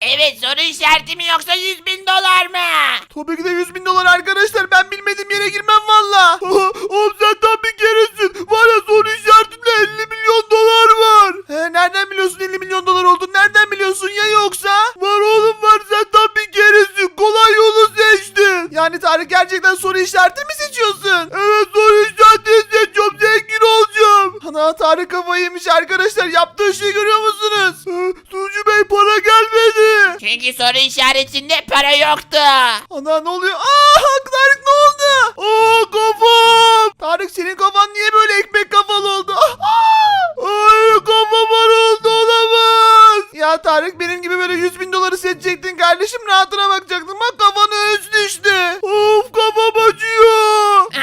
Evet soru işareti mi yoksa 100 bin dolar mı? Tabii ki de 100 bin dolar arkadaşlar. Ben bilmediğim yere girmem valla. Oğlum sen tam bir keresin. Var ya soru işaretinde 50 milyon dolar var. He, nereden biliyorsun 50 milyon dolar olduğunu? Nereden biliyorsun ya yoksa? Var oğlum var sen tam bir keresin. Kolay yolu seçtin. Yani Tarık gerçekten soru işareti mi seçiyorsun? Evet soru işareti seçiyorum. Zengin olacağım. Ana Tarık kafayı yemiş arkadaşlar. Yaptığı şeyi görüyor musunuz? Soru işaretinde para yoktu. Ana ne oluyor? Aa Tarık ne oldu? Aa kafam. Tarık senin kafan niye böyle ekmek kafalı oldu? Aa, Ay kafama ne oldu olamaz. Ya Tarık benim gibi böyle 100 bin doları seçecektin kardeşim rahatına bakacaktın. Bak kafanı ölçtü işte. Of kafam acıyor.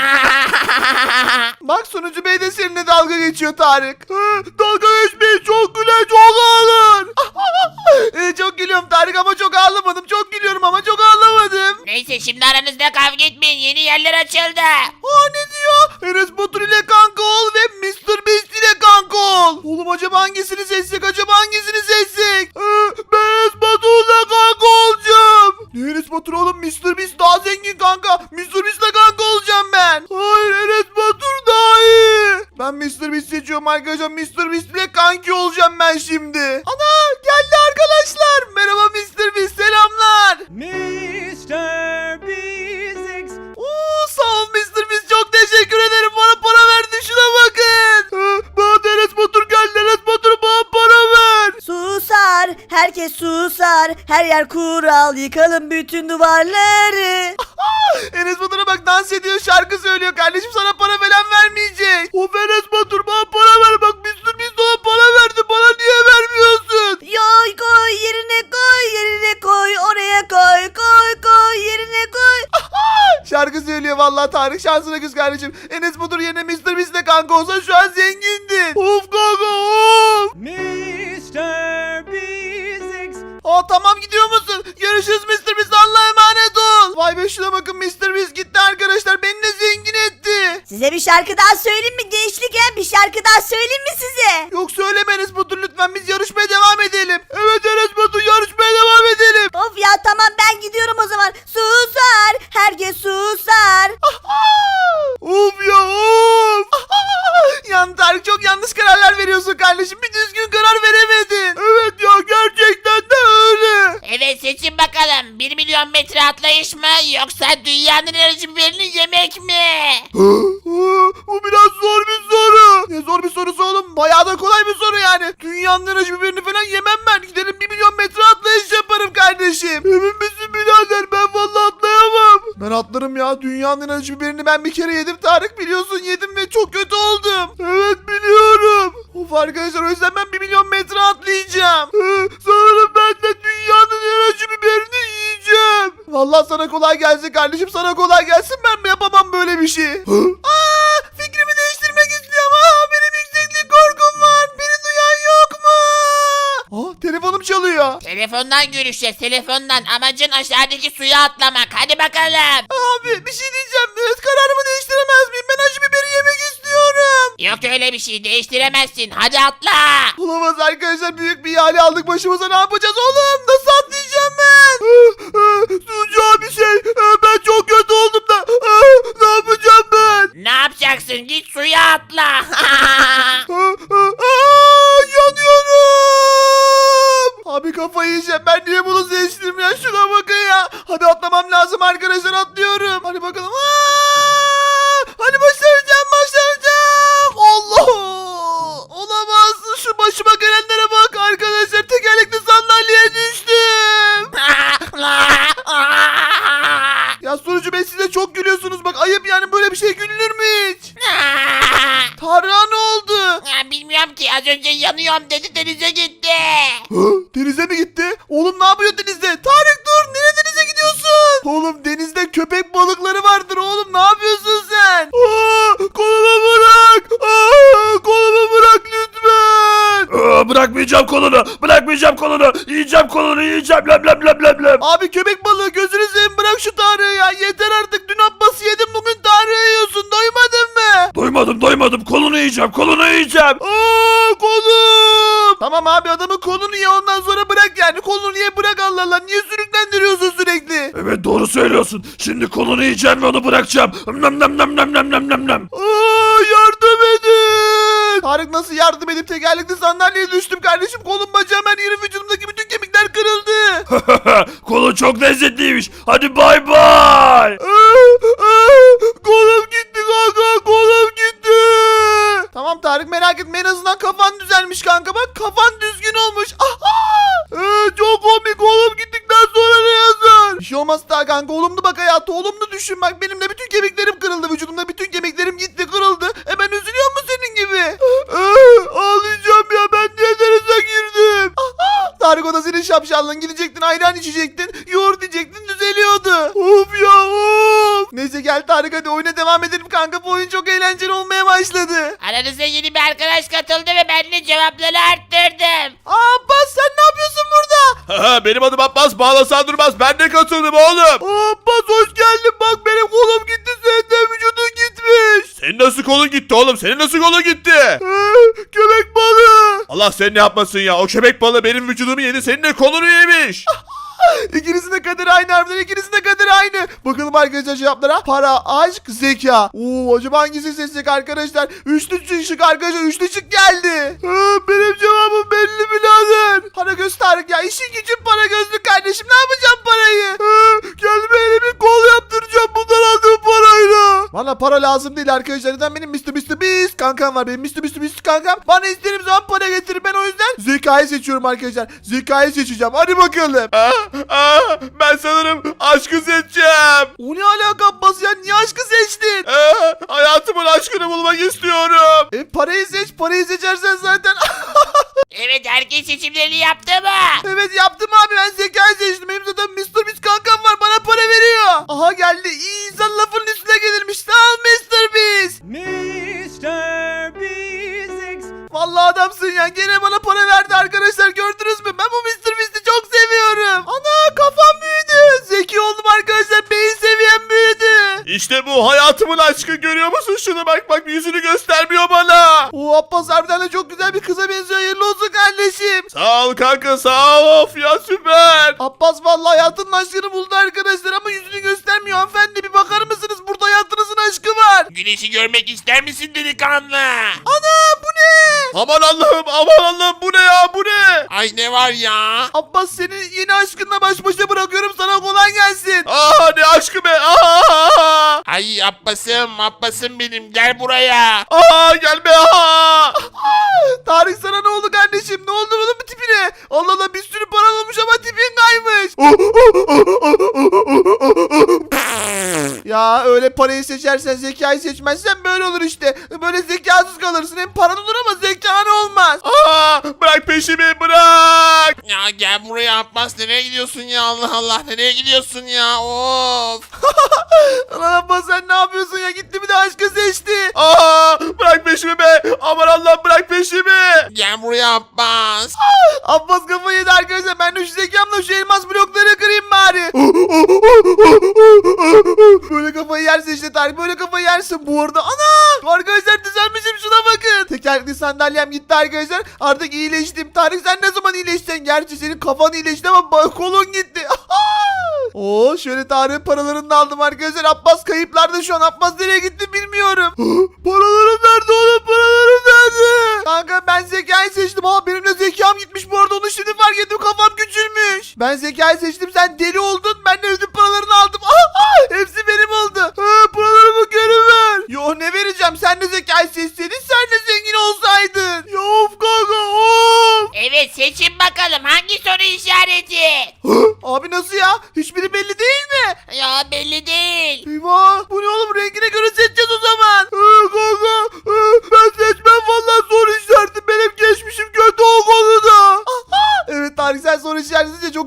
Bak sunucu bey de seninle dalga geçiyor Tarık. Hı, dalga geçmeyin çok güler çok ağlar. Ee, çok gülüyorum Tarık ama çok ağlamadım. Çok gülüyorum ama çok ağlamadım. Neyse şimdi aranızda kavga etmeyin yeni yerler açıldı. Aa ne diyor? Enes Batur ile kanka ol ve Mr. Beast ile kanka ol. Oğlum acaba hangisini seçsek? Acaba hangisini seçsek? Ee, ben Enes Batur'la kanka olacağım. Ne Enes Batur oğlum? Her yer kural, yıkalım bütün duvarları. Enes Batur'a bak dans ediyor şarkı söylüyor kardeşim sana para falan vermeyecek. Of Enes Batur bana para ver bak Mr. Beast ona para verdi bana niye vermiyorsun? Yoy koy yerine koy, yerine koy, oraya koy, koy koy, yerine koy. Şarkı söylüyor vallahi Tarık şansına küs kardeşim. Enes Batur yerine Mr. Beast'le kanka olsa şu an zengindin. Of kanka of. Mr. Beast. Aa tamam şuna bakın Mr. Beast gitti arkadaşlar beni de zengin etti. Size bir şarkı daha söyleyeyim mi gençlik he? Bir şarkı daha söyleyeyim mi size? Yok söyleme Enes Batur lütfen biz yarışmaya dünyanın enerji birini yemek mi? Bu biraz zor bir soru. Ne zor bir sorusu oğlum. Bayağı da kolay bir soru yani. Dünyanın enerji biberini falan yemem ben. Giderim 1 milyon metre atlayış yaparım kardeşim. Emin misin birader? Ben vallahi atlayamam. Ben atlarım ya. Dünyanın enerji biberini ben bir kere yedim Tarık. Biliyorsun yedim ve çok kötü gelsin kardeşim. Sana kolay gelsin. Ben yapamam böyle bir şey. Aa, fikrimi değiştirmek istiyorum. Aa, benim yükseklik korkum var. Beni duyan yok mu? Aa, telefonum çalıyor. Telefondan görüşeceğiz telefondan amacın aşağıdaki suya atlamak hadi bakalım. Abi bir şey diyeceğim. Evet, kararımı değiştiremez miyim? Ben acı biberi yemek istiyorum. Yok öyle bir şey değiştiremezsin hadi atla. Olamaz arkadaşlar. Büyük bir ihale aldık başımıza. Ne yapacağız oğlum? Nasıl atlayacağım ben? Sucu abi şey. Ben çok kötü oldum da. Ne yapacağım ben? Ne yapacaksın git suya atla. Aa, yanıyorum. Abi kafayı yiyeceğim. Ben niye bunu seçtim ya? Şuna bakın ya. Hadi atlamam lazım arkadaşlar. Atlıyorum. Hadi bakalım. Aa, hadi başaracağım başaracağım. Allah. Olamaz. Şu başıma gelenlere bak arkadaşlar. Tekerlekli sandalyeye düştüm. Ya sunucu bey siz de çok gülüyorsunuz. Bak ayıp yani böyle bir şey gülünür mü hiç? Tarık'a ne oldu? Ya, Bilmiyorum ki az önce yanıyorum dedi denize gitti. Hı? Denize mi gitti? Oğlum ne yapıyor denizde? Tarık dur! Nereye? Oğlum denizde köpek balıkları vardır oğlum. Ne yapıyorsun sen? Aa, kolumu bırak! Aa, kolumu bırak lütfen! Aa, bırakmayacağım kolunu. Bırakmayacağım kolunu. Yiyeceğim kolunu yiyeceğim. Lem lem lem lem lem. Abi köpek balığı gözünü seveyim bırak şu Tarık'ı ya. Yeter artık. Dün abbası yedim bugün Tarık'ı yiyorsun. Doymadın mı? Doymadım doymadım. Kolunu yiyeceğim. Kolunu yiyeceğim. Aa, kolum! Tamam abi adamın kolunu ye ondan sonra bırak yani. Kolunu ye bırak Allah Allah. Niye doğru söylüyorsun. Şimdi kolunu yiyeceğim ve onu bırakacağım. Nam nam nam nam nam nam nam nam. Aa, yardım edin. Tarık nasıl yardım edip tekerlekli sandalyeye düştüm kardeşim. Kolum bacağım her yerim vücudumdaki bütün kemikler kırıldı. Kolu çok lezzetliymiş. Hadi bay bay. Kolum gitti kanka kolum gitti. Tamam Tarık merak etme en azından kafan düzelmiş kanka bak kafan düşün bak benim de bütün kemiklerim kırıldı vücudumda bütün kemiklerim gitti kırıldı. E ben üzülüyor mu senin gibi? Ee, ağlayacağım ya ben niye denize girdim? Tarık o da senin şapşallığın gidecektin ayran içecektin yoğurt diyecektin düzeliyordu. Of ya of. Neyse gel Tarık hadi oyuna devam edelim kanka bu oyun çok eğlenceli olmaya başladı. Aranıza yeni bir arkadaş katıldı ve ben de cevapları arttırdım. Benim adım Abbas bağlasan durmaz. Ben de katıldım oğlum. Abbas hoş geldin bak benim kolum gitti senin de vücudun gitmiş. Senin nasıl kolun gitti oğlum? Senin nasıl kolun gitti? Ee, köpek balığı. Allah sen ne yapmasın ya? O köpek balığı benim vücudumu yedi. Senin de kolunu yemiş. İkinizin de kaderi aynı harbiden ikinizin de kaderi aynı. Bakalım arkadaşlar cevaplara. Para, aşk, zeka. Oo acaba hangisi seçecek arkadaşlar? Üçlü şık arkadaşlar üçlü şık geldi. Benim cevabım belli birader. Para göz Tarık ya işin gücün para gözlü kardeşim ne yapacağım parayı? Ee, kendime bir kol yaptıracağım bundan aldığım. Bana para lazım değil arkadaşlar. Neden benim Mr. Mr. Beast kankam var benim Mr. Mr. Beast kankam. Bana istediğim zaman para getirir ben o yüzden zekayı seçiyorum arkadaşlar. Zekayı seçeceğim hadi bakalım. Aa, aa, ben sanırım aşkı seçeceğim. O ne alaka Abbas ya? Niye aşkı seçtin? Aa, hayatımın aşkını bulmak istiyorum. E parayı seç. Parayı seçersen zaten. Evet herkes seçimlerini yaptı mı? evet yaptım abi ben zekayı seçtim. Benim zaten Mr. Aha geldi. İyi insan lafının üstüne gelirmiş. Sağ ol Mr. Beast. Mr. Beast. Vallahi adamsın ya. Gene bana para verdi arkadaşlar. Gördünüz mü? Ben bu Mr. Beast'i çok seviyorum. Ana kafam büyüdü. Zeki oldum arkadaşlar. Beyin seviyem büyüdü. İşte bu hayatımın aşkı görüyor musun şunu bak bak yüzünü göstermiyor bana. O Abbas çok güzel bir kıza benziyor. Hayırlı olsun kardeşim. Sağ ol kanka sağ ol of ya süper. Abbas vallahi hayatının aşkını buldu arkadaşlar ama yüzünü göstermiyor hanımefendi bir bakar mısınız burada hayatınızın aşkı var. Güneşi görmek ister misin delikanlı? Ana bu ne? Aman Allah'ım aman Allah'ım bu ne ya bu ne? Ay ne var ya? Abbas seni yeni aşkınla baş başa bırakıyorum sana kolay gelsin. Aa ne aşkı be aa. Ay Abbas'ım Abbas'ım benim gel buraya. Aa gelme aa. Tarık sana ne oldu kardeşim ne oldu bunun bu tipine? Allah Allah bir sürü para olmuş ama tipin kaymış. Ya öyle parayı seçersen zekayı seçmezsen böyle olur işte. Böyle zekasız kalırsın hem paran olur ama zekan olmaz. Aa bırak peşimi bırak. Ya gel buraya Abbas nereye gidiyorsun ya Allah Allah nereye gidiyorsun ya of. Lan Abbas sen ne yapıyorsun ya gitti bir de aşkı seçti. Aa bırak peşimi be. Aman Allah'ım bırak peşimi. Gel buraya Abbas. Abbas kafayı yedi arkadaşlar. Ben de şu zekamla şu elmas blokları kırayım bari. böyle kafayı yersin işte Tarık. Böyle kafayı yersin. Bu arada ana! Arkadaşlar düzelmişim şuna bakın. Tekerlekli sandalyem gitti arkadaşlar. Artık iyileştim. Tarık sen ne zaman iyileşeceksin? Gerçi senin kafan iyileşti ama kolun gitti. Oo şöyle Tarık'ın paralarını da aldım arkadaşlar. Abbas kayıplarda şu an. Abbas nereye gitti bilmiyorum. paralarım nerede oğlum? Paralarım nerede? Kanka ben zekayı seçtim. Aa benim de zekam gitmiş bu arada. Onu şimdi fark ettim. Kafam küçülmüş. Ben zekayı seçtim. Sen deli oldun. Ben de ödül paralarını aldım. Aa, aa, hepsi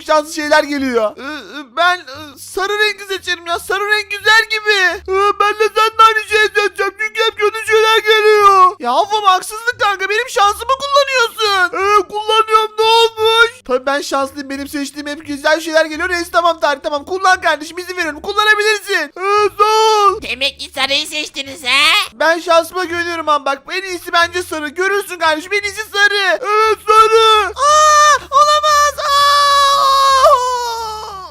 şanslı şeyler geliyor. Ee, e, ben e, sarı rengi seçerim ya sarı renk güzel gibi. Ee, ben de seninle aynı şeyi seçeceğim çünkü hep kötü şeyler geliyor. Ya of ama haksızlık kanka benim şansımı kullanıyorsun. Ee, kullanıyorum ne olmuş? Tabii ben şanslıyım. Benim seçtiğim hep güzel şeyler geliyor. Neyse tamam Tarık tamam. Kullan kardeşim izin veriyorum. Kullanabilirsin. Evet sağ ol. Demek ki sarıyı seçtiniz ha? Ben şansıma güveniyorum ama bak en iyisi bence sarı. Görürsün kardeşim en iyisi sarı. Evet sarı. Aa olamaz.